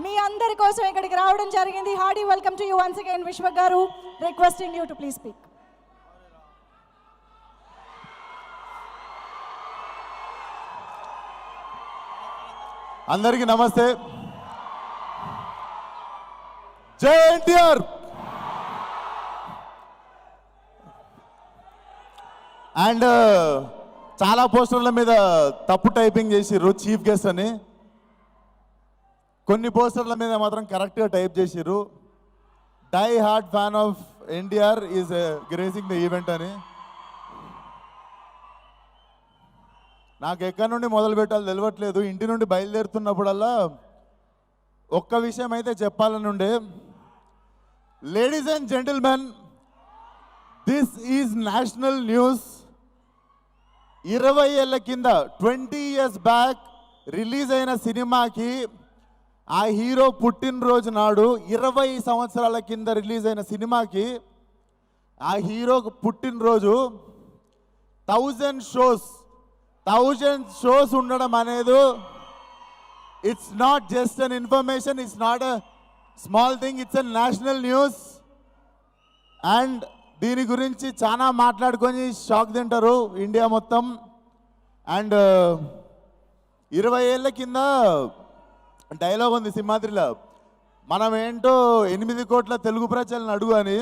మీ అందరి కోసం ఇక్కడికి రావడం జరిగింది. Hearty welcome to you once again Vishwa గారు. Requesting you to please speak. అందరికీ నమస్తే. జై ఎన్టీఆర్! అండ్ చాలా పోస్టర్ల మీద తప్పు టైపింగ్ చేసిర్రు చీఫ్ గెస్ట్ అని. కొన్ని పోస్టర్ల మీద మాత్రం కరెక్ట్గా టైప్ చేసిర్రు. Die hard fan of NTR is gracing the event అని. నాకు ఎక్కడి నుండి మొదలు పెట్టాలో తెలియట్లేదు ఇంటి నుండి బయలుదేరుతున్నప్పుడల్లా ఒక్క విషయం అయితే చెప్పాలని ఉండే. Ladies and gentlemen this is national news ఇరవై ఏళ్ళ కింద ట్వంటీ ఇయర్స్ బ్యాక్ రిలీజ్ అయిన సినిమాకి ఆ హీరో పుట్టినరోజు నాడు ఇరవై సంవత్సరాల కింద రిలీజ్ అయిన సినిమాకి ఆ హీరో పుట్టినరోజు థౌజండ్ షోస్ థౌజండ్ షోస్ ఉండడం అనేది it's not just an information it's not a small thing it's a national news and దీని గురించి చాలా మాట్లాడుకొని షాక్ తింటారు ఇండియా మొత్తం. అండ్ uh, ఇరవై ఏళ్ళ కింద డైలాగ్ ఉంది సింహాద్రిలో మనం ఏంటో ఎనిమిది కోట్ల తెలుగు ప్రజలను అడుగు అని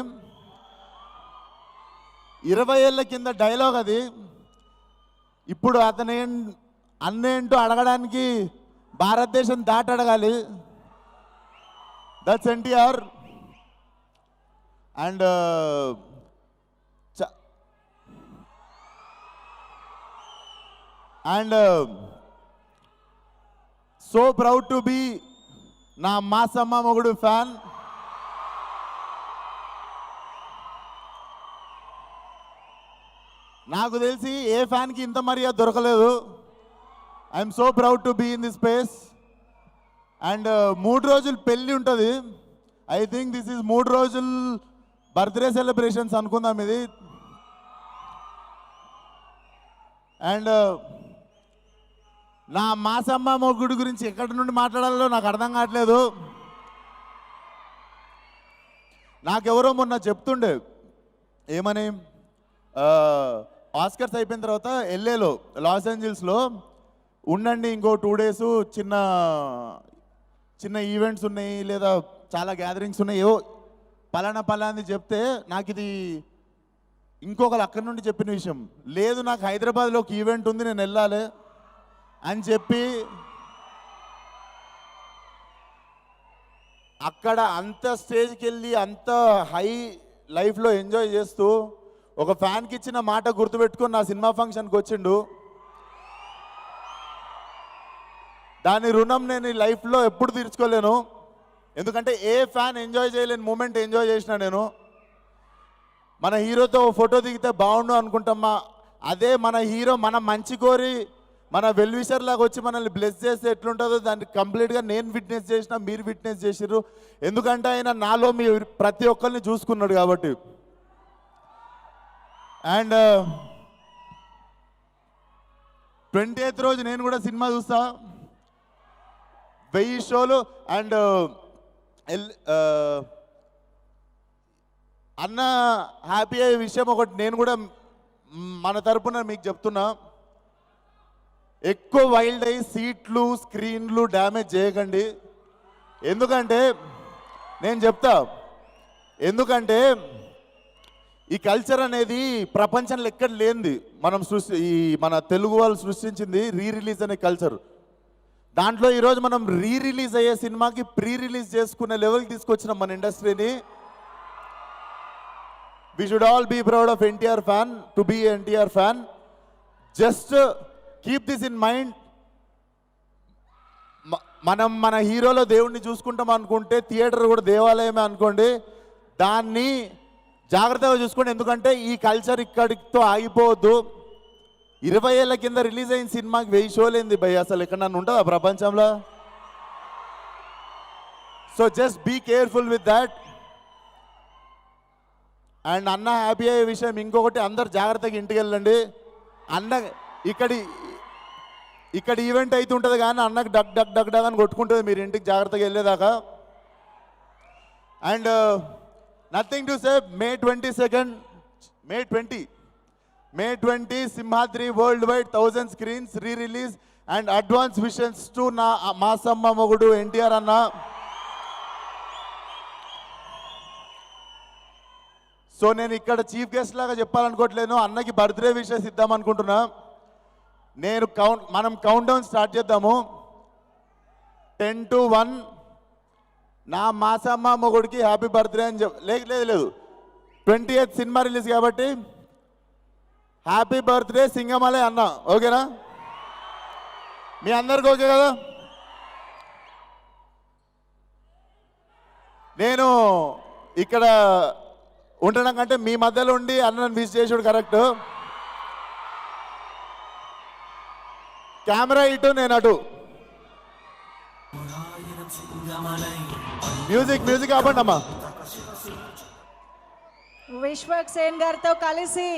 ఇరవై ఏళ్ళ కింద డైలాగ్ అది. ఇప్పుడు అతను అన్నేంటో అడగడానికి భారతదేశం దాటి అడగాలి. That's NTR and and so proud to be నా మాసమ్మ మొగుడు ఫ్యాన్. నాకు తెలిసి ఏ ఫ్యాన్కి ఇంత మర్యాద దొరకలేదు. I'm so proud to be in this space and మూడు రోజులు పెళ్ళి ఉంటుంది. ఐ థింక్ దిస్ ఈజ్ మూడు రోజులు బర్త్డే సెలబ్రేషన్స్ అనుకుందాం ఇది. అండ్ నా మాసమ్మ మొగ్గుడు గురించి ఎక్కడి నుండి మాట్లాడాలో నాకు అర్థం కావట్లేదు. నాకెవరో మొన్న చెప్తుండే ఏమని ఆస్కర్స్ అయిపోయిన తర్వాత ఎల్ఏలో లాస్ ఏంజల్స్లో ఉండండి ఇంకో టూ డేస్ చిన్న చిన్న ఈవెంట్స్ ఉన్నాయి లేదా చాలా గ్యాదరింగ్స్ ఉన్నాయి ఏవో పలానా పలాంది చెప్తే నాకు ఇది ఇంకొకరు అక్కడి నుండి చెప్పిన విషయం. లేదు నాకు హైదరాబాద్లో ఒక ఈవెంట్ ఉంది నేను వెళ్ళాలి. అని చెప్పి అక్కడ అంత స్టేజ్కి వెళ్ళి అంత హై లైఫ్లో ఎంజాయ్ చేస్తూ ఒక ఫ్యాన్కి ఇచ్చిన మాట గుర్తుపెట్టుకుని నా సినిమా ఫంక్షన్కి వచ్చిండు. దాని రుణం నేను ఈ లైఫ్లో ఎప్పుడు తీర్చుకోలేను. ఎందుకంటే ఏ ఫ్యాన్ ఎంజాయ్ చేయలేని మూమెంట్ ఎంజాయ్ చేసిన నేను. మన హీరోతో ఫోటో దిగితే బాగుండు అనుకుంటామా? అదే మన హీరో మన మంచి కోరి మన వెల్విషర్ లాగా వచ్చి మనల్ని బ్లెస్ చేస్తే ఎట్లుంటుందో దాన్ని కంప్లీట్గా నేను విట్నెస్ చేసిన మీరు విట్నెస్ చేసిర్రు. ఎందుకంటే ఆయన నాలో మీ ప్రతి ఒక్కరిని చూసుకున్నాడు కాబట్టి. అండ్ ట్వంటీ ఎయిత్ రోజు నేను కూడా సినిమా చూస్తా. వెయ్యి షోలు అండ్ uh, uh, అన్న హ్యాపీ అయ్యే విషయం ఒకటి నేను కూడా మన తరపున మీకు చెప్తున్నా. ఎక్కువ వైల్డ్ అయ్యి సీట్లు స్క్రీన్లు డ్యామేజ్ చేయకండి. ఎందుకంటే నేను చెప్తా ఎందుకంటే ఈ కల్చర్ అనేది ప్రపంచంలో ఎక్కడ లేనిది. మనం సృష్టి ఈ మన తెలుగు వాళ్ళు సృష్టించింది రీ రిలీజ్ అనే కల్చర్. దాంట్లో ఈరోజు మనం రీ రిలీజ్ అయ్యే సినిమాకి ప్రీ రిలీజ్ చేసుకునే లెవెల్ తీసుకొచ్చిన మన ఇండస్ట్రీని. We should all be proud of NTR fan to be NTR fan just keep this in mind మనం మన హీరోలో దేవుణ్ణి చూసుకుంటాం అనుకుంటే థియేటర్ కూడా దేవాలయమే అనుకోండి. దాన్ని జాగ్రత్తగా చూసుకోండి. ఎందుకంటే ఈ కల్చర్ ఇక్కడితో ఆగిపోవద్దు. ఇరవై ఏళ్ళ కింద రిలీజ్ అయిన సినిమాకి వెయ్యి షోలేంది భయ్ అసలు ఎక్కడ నన్ను ఉంటుందా ప్రపంచంలో? So just be careful with that and అన్న హ్యాపీ అయ్యే విషయం ఇంకొకటి అందరు జాగ్రత్తగా ఇంటికి వెళ్ళండి. అన్న ఇక్కడి ఇక్కడ ఈవెంట్ అయితే ఉంటుంది కానీ అన్నకు డగ్ డగ్ డగ్ డగ్ అని కొట్టుకుంటుంది. మీరు ఇంటికి జాగ్రత్తగా వెళ్ళేదాకా. And nothing to say May twenty second May twenty May twenty Simhadri world wide thousand screens re release and advance visions to నా మాసమ్మ మొగుడు ఎన్టీఆర్ అన్న. సో నేను ఇక్కడ చీఫ్ గెస్ట్ లాగా చెప్పాలనుకోవట్లేను అన్నకి బర్త్డే విషెస్ ఇద్దాం అనుకుంటున్నా. నేను కౌంట్ మనం కౌంట్ డౌన్ స్టార్ట్ చేద్దాము. టెన్ టు వన్ నా మాసమ్మ మొగుడికి హ్యాపీ బర్త్డే అని చెప్ లేదు లేదు లేదు. ట్వంటీ ఎయిత్ సినిమా రిలీజ్ కాబట్టి హ్యాపీ బర్త్డే సింగమలే అన్న ఓకేనా? మీ అందరికి ఓకే కదా? నేను ఇక్కడ ఉండడం కంటే మీ మధ్యలో ఉండి అన్నను మిస్ చేసాడు కరెక్ట్ కెమెరా ఇటు నేను అటు. మ్యూజిక్ మ్యూజిక్ ఆపండి అమ్మా. విశ్వక్ సేన్ గారితో కలిసి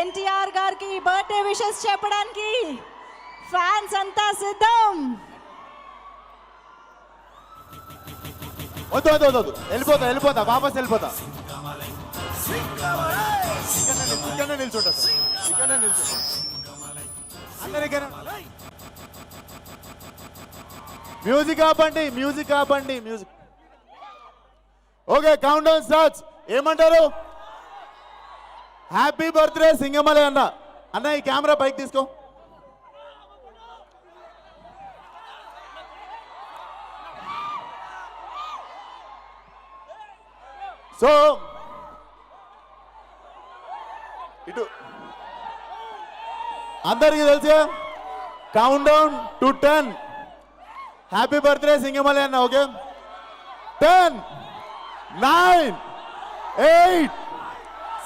ఎన్టీఆర్ గారికి బర్త్డే విషెస్ చెప్పడానికి ఫ్యాన్స్ అంతా సిద్ధం. వద్దు వద్దు వద్దు వెళ్ళిపోతా వెళ్ళిపోతా వాపస్ వెళ్ళిపోతా. ఇక్కడనే నిల్చుంటా సార్. ఇక్కడనే నిల్చుంటా. మ్యూజిక్ ఆపండి మ్యూజిక్ ఆపండి music. Okay count down starts ఏమంటారు? హ్యాపీ బర్త్డే సింగమలే అన్న. అన్న ఈ కెమెరా పైకి తీసుకో. సో అందరికీ తెలుసా? Count down to ten happy birthday Singamalai అన్న okay ten nine eight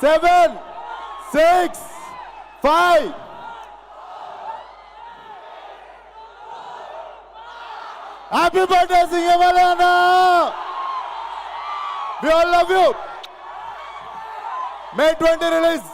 seven six five happy birthday Singamalai అన్న. We all love you. May 20 release.